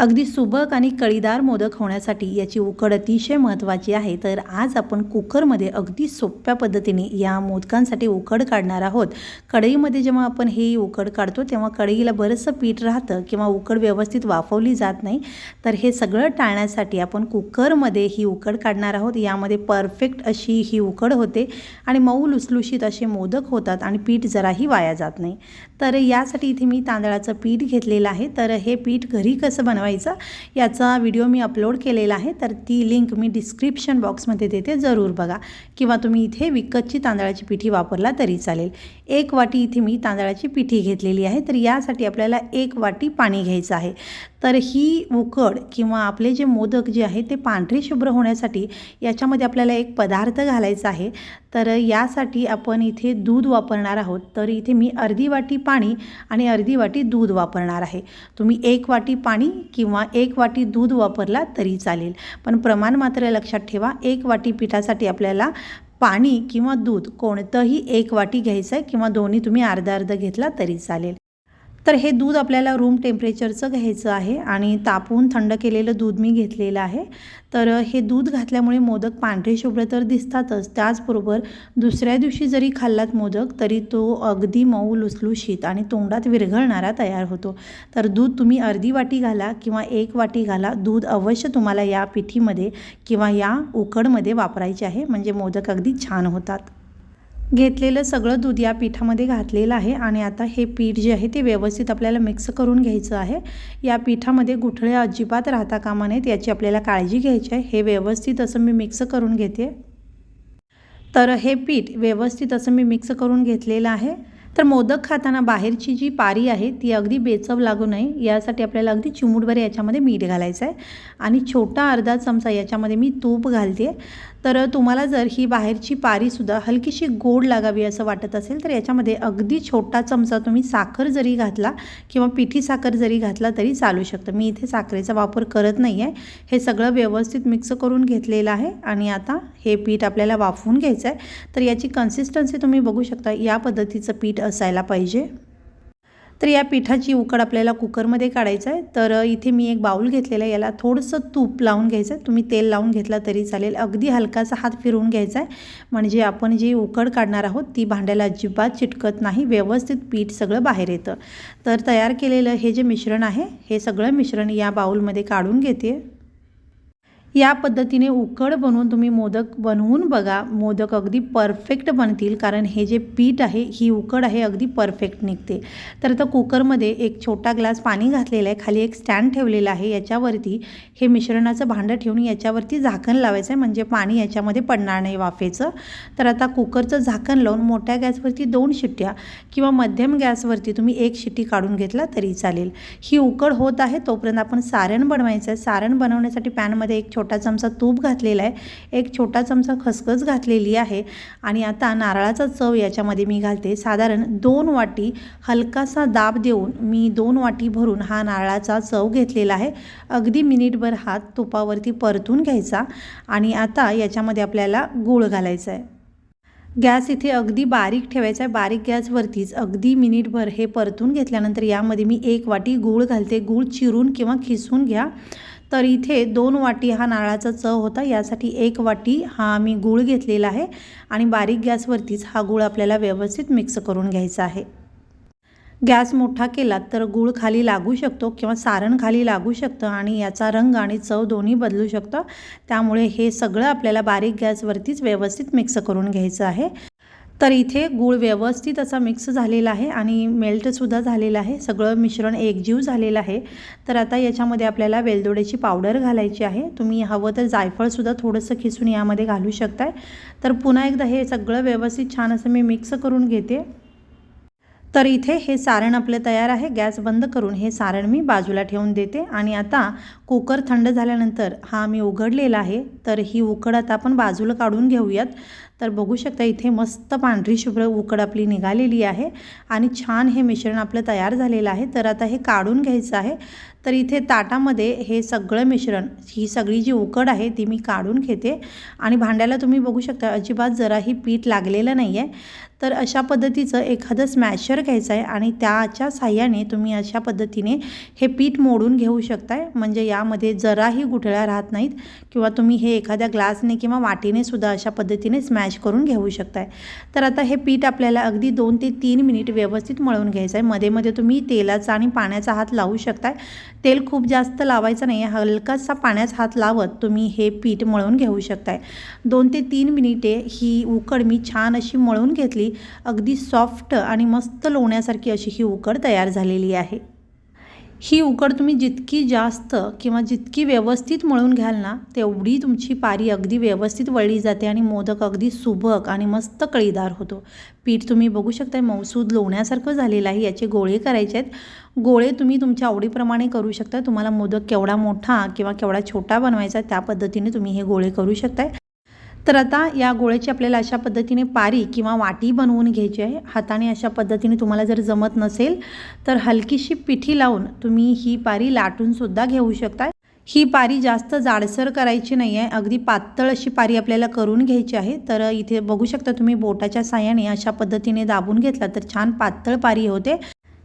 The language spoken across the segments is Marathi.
अगदी सुबक आणि कळीदार मोदक होण्यासाठी याची उकड अतिशय महत्त्वाची आहे. तर आज आपण कुकरमध्ये अगदी सोप्या पद्धतीने या मोदकांसाठी उकड काढणार आहोत. कढईमध्ये जेव्हा आपण हे उकड काढतो तेव्हा कढईला बरंचसं पीठ राहतं किंवा उकड व्यवस्थित वाफवली जात नाही. तर हे सगळं टाळण्यासाठी आपण कुकरमध्ये ही उकड काढणार आहोत. यामध्ये परफेक्ट अशी ही उकड होते आणि मऊ लुसलुशीत असे मोदक होतात आणि पीठ जराही वाया जात नाही. तर यासाठी इथे मी तांदळाचं पीठ घेतलेलं आहे. तर हे पीठ घरी कसं बनवायचं याचा व्हिडिओ मी अपलोड केलेला आहे तर ती लिंक मी डिस्क्रिप्शन बॉक्समध्ये देते जरूर बघा. किंवा तुम्ही इथे विकतची तांदळाची पिठी वापरला तरी चालेल. एक वाटी इथे मी तांदळाची पिठी घेतलेली आहे तर यासाठी आपल्याला एक वाटी पाणी घ्यायचं आहे. तर ही उकड किंवा आपले जे मोदक जे आहे ते पांढरे शुभ्र होण्यासाठी याच्यामध्ये आपल्याला एक पदार्थ घालायचा आहे. तर यासाठी आपण इथे दूध वापरणार आहोत. तर इथे मी अर्धी वाटी पाणी आणि अर्धी वाटी दूध वापरणार आहे. तुम्ही एक वाटी पाणी किंवा एक वाटी दूध वापरला तरी चालेल. पण प्रमाण मात्र लक्षात ठेवा एक वाटी पिठासाठी आपल्याला पाणी किंवा दूध कोणतंही एक वाटी घ्यायचं आहे किंवा दोन्ही तुम्ही अर्धा अर्ध घेतला तरी चालेल. तर हे दूध आपल्याला रूम टेम्परेचरचं घ्यायचं आहे आणि तापवून थंड केलेलं दूध मी घेतलेलं आहे. तर हे दूध घातल्यामुळे मोदक पांढरे शुभ्र तर दिसतातच. त्याचबरोबर दुसऱ्या दिवशी जरी खाल्लात मोदक तरी तो अगदी मऊ लुसलुशीत आणि तोंडात विरघळणारा तयार होतो. तर दूध तुम्ही अर्धी वाटी घाला किंवा एक वाटी घाला. दूध अवश्य तुम्हाला या पिठीमध्ये किंवा या उकडमध्ये वापरायचे आहे. म्हणजे मोदक अगदी छान होतात. घेतलेलं सगळं दूध या पिठामध्ये घातलेलं आहे आणि आता हे पीठ जे आहे ते व्यवस्थित आपल्याला मिक्स करून घ्यायचं आहे. या पिठामध्ये गुठळे अजिबात राहता कामा नयेत याची आपल्याला काळजी घ्यायची आहे. हे व्यवस्थित असं मी मिक्स करून घेते. तर हे पीठ व्यवस्थित असं मी मिक्स करून घेतलेलं आहे. तर मोदक खाताना बाहेरची जी पारी आहे ती अगदी बेचव लागू नये. यासाठी आपल्याला अगदी चिमूटभर याच्यामध्ये मीठ घालायचं आहे. आणि छोटा अर्धा चमचा याच्यामध्ये मी तूप घालते. तर तुम्हाला जर ही बाहेरची पारीसुद्धा हलकीशी गोड लागावी असं वाटत असेल तर याच्यामध्ये अगदी छोटा चमचा तुम्ही साखर जरी घातला किंवा पिठी साखर जरी घातला तरी चालू शकतं. मी इथे साखरेचा वापर करत नाही आहे हे सगळं व्यवस्थित मिक्स करून घेतलेलं आहे आणि आता हे पीठ आपल्याला वाफवून घ्यायचं आहे तर याची कन्सिस्टन्सी तुम्ही बघू शकता. या पद्धतीचं पीठ असायला पाहिजे. तर या पिठाची उकड आपल्याला कुकरमध्ये काढायचं आहे. तर इथे मी एक बाऊल घेतलेला आहे. याला थोडंसं तूप लावून घ्यायचं आहे. तुम्ही तेल लावून घेतला तरी चालेल. अगदी हलकासा हात फिरवून घ्यायचा आहे. म्हणजे आपण जी उकड काढणार आहोत ती भांड्याला अजिबात चिटकत नाही. व्यवस्थित पीठ सगळं बाहेर येतं. तर तयार केलेलं हे जे मिश्रण आहे हे सगळं मिश्रण या बाऊलमध्ये काढून घेते या पद्धतीने उकड बनवून तुम्ही मोदक बनवून बघा. मोदक अगदी परफेक्ट बनतील कारण हे जे पीठ आहे ही उकड आहे अगदी परफेक्ट निघते. तर आता कुकरमध्ये एक छोटा ग्लास पाणी घातलेलं आहे खाली एक स्टँड ठेवलेला आहे. याच्यावरती हे मिश्रणाचं भांडं ठेवून याच्यावरती झाकण लावायचं आहे म्हणजे पाणी याच्यामध्ये पडणार नाही वाफेचं. तर आता कुकरचं झाकण लावून मोठ्या गॅसवरती दोन शिट्ट्या किंवा मध्यम गॅसवरती तुम्ही एक शिट्टी काढून घेतला तरी चालेल. ही उकड होत आहे तोपर्यंत आपण सारण बनवायचं आहे. सारण बनवण्यासाठी पॅनमध्ये एक छोटा चमचा तूप घातलेला आहे. एक छोटा चमचा खसखस घातलेली आहे. आणि आता नारळाचा चव याच्यामध्ये मी घालते. साधारण दोन वाटी हलकासा दाब देऊन मी दोन वाटी भरून हा नारळाचा चव घेतलेला आहे. अगदी मिनिटभर हात तुपावरती परतून घ्यायचा आणि आता याच्यामध्ये आपल्याला गूळ घालायचा आहे. गॅस इथे अगदी बारीक ठेवायचा आहे. बारीक गॅसवरतीच अगदी मिनिटभर हे परतून घेतल्यानंतर यामध्ये मी एक वाटी गूळ घालते. गूळ चिरून किंवा खिसून घ्या. तर इथे दोन वाटी हा नारळाचा चव होता. यासाठी एक वाटी हा आम्ही गूळ घेतलेला आहे आणि बारीक गॅसवरतीच हा गूळ आपल्याला व्यवस्थित मिक्स करून घ्यायचा आहे. गॅस मोठा केला तर गूळ खाली लागू शकतो किंवा सारण खाली लागू शकतं आणि याचा रंग आणि चव दोन्ही बदलू शकतो. त्यामुळे हे सगळं आपल्याला बारीक गॅसवरतीच व्यवस्थित मिक्स करून घ्यायचं आहे. तर इथे गूळ व्यवस्थित असा मिक्स झालेला आहे आणि मेल्टसुद्धा झालेला आहे. सगळं मिश्रण एकजीव झालेलं आहे. तर आता याच्यामध्ये आपल्याला वेलदोड्याची पावडर घालायची आहे. तुम्ही हवं तर जायफळसुद्धा थोडंसं खिसून यामध्ये घालू शकताय. तर पुन्हा एकदा हे सगळं व्यवस्थित छान असं मी मिक्स करून घेते. तर इथे हे सारण आपलं तयार आहे. गॅस बंद करून हे सारण मी बाजूला ठेवून देते. आणि आता कुकर थंड झाल्यानंतर हा मी उघडलेला आहे. तर ही उकड आता आपण बाजूला काढून घेऊयात. तर बघू शकता इथे मस्त पांढरी शुभ्र उकड आपली निघालेली आहे. आणि छान हे मिश्रण आपलं तयार झालेलं आहे. तर आता हे काढून घ्यायचं आहे. तर इथे ताटामध्ये हे सगळं मिश्रण ही सगळी जी उकड आहे ती मी काढून घेते. आणि भांड्याला तुम्ही बघू शकता अजिबात जराही पीठ लागलेलं नाही आहे तर अशा पद्धतीचं एखादं स्मॅशर घ्यायचं आहे आणि त्याच्या साह्याने तुम्ही अशा पद्धतीने हे पीठ मोडून घेऊ शकताय. म्हणजे यामध्ये जराही गुठळ्या राहत नाहीत. किंवा तुम्ही हे एखाद्या ग्लासने किंवा वाटीने सुद्धा अशा पद्धतीने स्मॅश करून घेऊ शकताय. तर आता हे पीठ आपल्याला अगदी दोन ते तीन मिनिट व्यवस्थित मळून घ्यायचं आहे मध्ये मध्ये तुम्ही तेलाचा आणि पाण्याचा हात लावू शकताय. तेल खूप जास्त लावायचं नाही आहे हलकासा पाण्याचा हात लावत तुम्ही हे पीठ मळून घेऊ शकताय. दोन ते तीन मिनिटे ही उकड मी छान अशी मळून घेतली. अगदी सॉफ्ट आणि मस्त लोण्यासारखी अशी ही उकड तयार झालेली आहे. ही उकड तुम्ही जितकी जास्त किंवा जितकी व्यवस्थित मळून घ्याल ना तेवढी तुमची पारी अगदी व्यवस्थित वळली जाते आणि मोदक अगदी सुबक आणि मस्त कळीदार होतो. पीठ तुम्ही बघू शकता मौसूद लोण्यासारखं झालेलं आहे याचे गोळे करायचे आहेत. गोळे तुम्ही तुमच्या आवडीप्रमाणे करू शकता तुम्हाला मोदक केवढा मोठा किंवा केवढा छोटा बनवायचा त्या पद्धतीने तुम्ही हे गोळे करू शकताय. तर आता या गोळ्याची आपल्याला अशा पद्धतीने पारी किंवा वाटी बनवून घ्यायची आहे. हाताने अशा पद्धतीने तुम्हाला जर जमत नसेल तर हलकीशी पिठी लावून तुम्ही ही पारी लाटूनसुद्धा घेऊ शकता. ही पारी जास्त जाडसर करायची नाही आहे अगदी पातळ अशी पारी आपल्याला करून घ्यायची आहे. तर इथे बघू शकता तुम्ही बोटाच्या साह्याने अशा पद्धतीने दाबून घेतला तर छान पातळ पारी होते.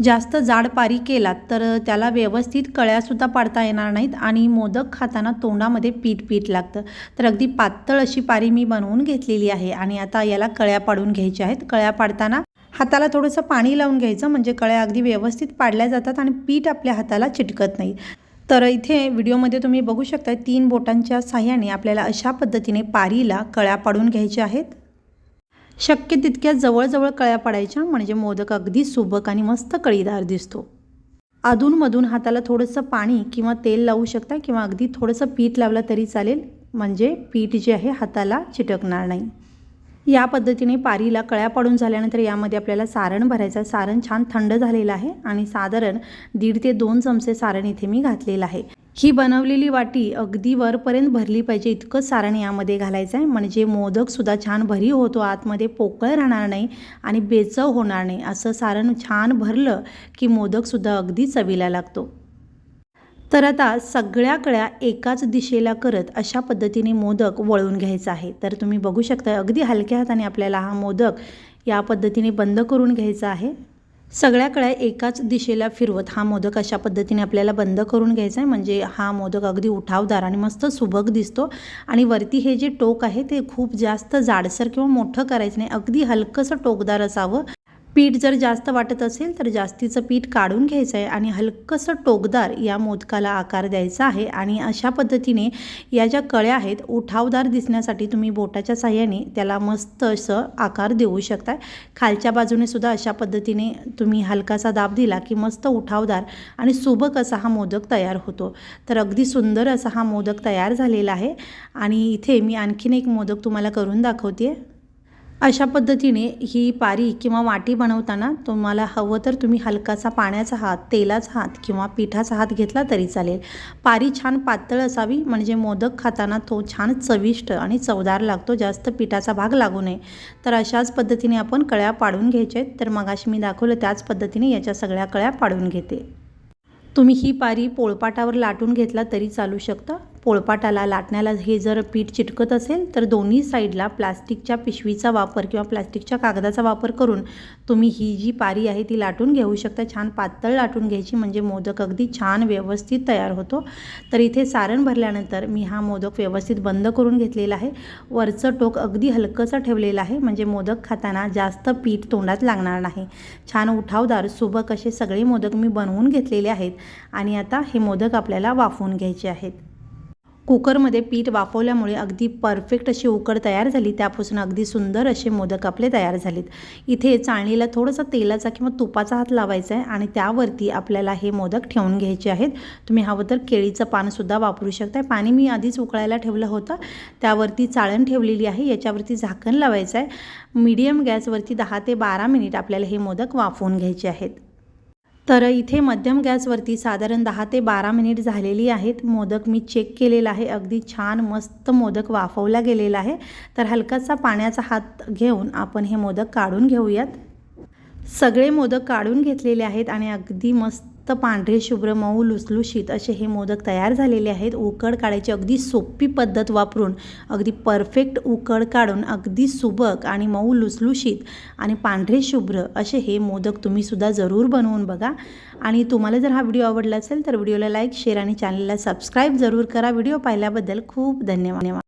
जास्त जाड पारी केलात तर त्याला व्यवस्थित कळ्यासुद्धा पाडता येणार नाहीत आणि मोदक खाताना तोंडामध्ये पीठ पीठ लागतं. तर अगदी पातळ अशी पारी मी बनवून घेतलेली आहे आणि आता याला कळ्या पाडून घ्यायच्या आहेत. कळ्या पाडताना हाताला थोडंसं पाणी लावून घ्यायचं म्हणजे कळ्या अगदी व्यवस्थित पाडल्या जातात आणि पीठ आपल्या हाताला चिटकत नाही. तर इथे व्हिडिओमध्ये तुम्ही बघू शकता तीन बोटांच्या साह्याने आपल्याला अशा पद्धतीने पारीला कळ्या पाडून घ्यायच्या आहेत. शक्य तितक्या जवळजवळ कळ्या पडायच्या म्हणजे मोदक अगदी सुबक आणि मस्त कळीदार दिसतो. अधूनमधून हाताला थोडंसं पाणी किंवा तेल लावू शकता किंवा अगदी थोडंसं पीठ लावलं तरी चालेल म्हणजे पीठ जे आहे हाताला चिटकणार नाही. या पद्धतीने पारीला कळ्या पाडून झाल्यानंतर यामध्ये आपल्याला सारण भरायचं सारण छान थंड झालेलं आहे आणि साधारण दीड ते दोन चमचे सारण इथे मी घातलेलं आहे. ही बनवलेली वाटी अगदी वरपर्यंत भरली पाहिजे. इतकं सारण यामध्ये घालायचं आहे. म्हणजे मोदकसुद्धा छान भरी होतो. आतमध्ये पोकळ राहणार नाही आणि बेचव होणार नाही. असं सारण छान भरलं की मोदकसुद्धा अगदी चवीला लागतो. तर आता सगळ्या कळ्या एकाच दिशेला करत अशा पद्धतीने मोदक वळून घ्यायचा आहे. तर तुम्ही बघू शकता अगदी हलक्या हाताने आपल्याला हा मोदक या पद्धतीने बंद करून घ्यायचा आहे. सगळ्या कळ्या एकाच दिशेला फिरवत हा मोदक अशा पद्धतीने आपल्याला बंद करून घ्यायचा आहे. म्हणजे हा मोदक अगदी उठावदार आणि मस्त सुबक दिसतो. आणि वरती हे जे टोक आहे ते खूप जास्त जाडसर किंवा मोठं करायचं नाही. अगदी हलकंसं टोकदार असावं. पीठ जर जास्त वाटत असेल तर जास्तीचं पीठ काढून घ्यायचं आहे आणि हलकंसं टोकदार या मोदकाला आकार द्यायचा आहे आणि अशा पद्धतीने या ज्या कळ्या आहेत उठावदार दिसण्यासाठी तुम्ही बोटाच्या साह्याने त्याला मस्त असं आकार देऊ शकताय. खालच्या बाजूने सुद्धा अशा पद्धतीने तुम्ही हलकासा दाब दिला की मस्त उठावदार आणि सुबक असा हा मोदक तयार होतो. तर अगदी सुंदर असा हा मोदक तयार झालेला आहे आणि इथे मी आणखीन एक मोदक तुम्हाला करून दाखवते अशा पद्धतीने ही पारी किंवा वाटी बनवताना तुम्हाला हवं तर तुम्ही हलकासा पाण्याचा हात तेलाचा हात किंवा पिठाचा हात घेतला तरी चालेल. पारी छान पातळ असावी म्हणजे मोदक खाताना तो छान चविष्ट आणि चवदार लागतो जास्त पिठाचा भाग लागू नये. तर अशाच पद्धतीने आपण कळ्या पाडून घ्यायच्या आहेत तर मगाशी मी दाखवलं त्याच पद्धतीने याच्या सगळ्या कळ्या पाडून घेते. तुम्ही ही पारी पोळपाटावर लाटून घेतला तरी चालू शकता. पोळपाटाला लाटण्याला हे जर पीठ चिटकत असेल तर दोन्ही साईडला प्लास्टिकच्या पिशवीचा वापर किंवा प्लास्टिकच्या कागदाचा वापर करून तुम्ही ही जी पारी आहे ती लाटून घेऊ शकता. छान पातळ लाटून घ्यायची म्हणजे मोदक अगदी छान व्यवस्थित तयार होतो. तर इथे सारण भरल्यानंतर मी हा मोदक व्यवस्थित बंद करून घेतलेला आहे. वरचं टोक अगदी हलकंसं ठेवलेलं आहे म्हणजे मोदक खाताना जास्त पीठ तोंडात लागणार नाही. छान उठावदार सुबक असे सगळे मोदक मी बनवून घेतलेले आहेत आणि आता हे मोदक आपल्याला वाफवून घ्यायचे आहेत. कुकरमध्ये पीठ वाफवल्यामुळे अगदी परफेक्ट अशी उकड तयार झाली त्यापासून अगदी सुंदर असे मोदक आपले तयार झालेत. इथे चाळणीला थोडंसं तेलाचा किंवा तुपाचा हात लावायचा आहे आणि त्यावरती आपल्याला हे मोदक ठेवून घ्यायचे आहेत. तुम्ही हवं तर केळीचं पानसुद्धा वापरू शकता पाणी मी आधीच उकळायला ठेवलं होतं. त्यावरती चाळण ठेवलेली आहे. याच्यावरती झाकण लावायचं आहे. मीडियम गॅसवरती दहा ते बारा मिनिट आपल्याला हे मोदक वाफवून घ्यायचे आहेत. तर इथे मध्यम गॅसवरती साधारण दहा ते बारा मिनिट झालेली आहेत. मोदक मी चेक केलेला आहे. अगदी छान मस्त मोदक वाफवला गेलेला आहे. तर हलकासा पाण्याचा हात घेऊन आपण हे मोदक काढून घेऊयात. सगळे मोदक काढून घेतलेले आहेत आणि अगदी मस्त मस्त पांढरे शुभ्र मऊ लुसलुशीत असे हे मोदक तयार झालेले आहेत. उकड काढायची अगदी सोपी पद्धत वापरून अगदी परफेक्ट उकड काढून अगदी सुबक आणि मऊ लुसलुशीत आणि पांढरे शुभ्र असे हे मोदक तुम्हीसुद्धा जरूर बनवून बघा. आणि तुम्हाला जर हा व्हिडिओ आवडला असेल तर व्हिडिओला लाईक शेअर आणि चॅनलला सबस्क्राईब जरूर करा. व्हिडिओ पाहिल्याबद्दल खूप धन्यवाद.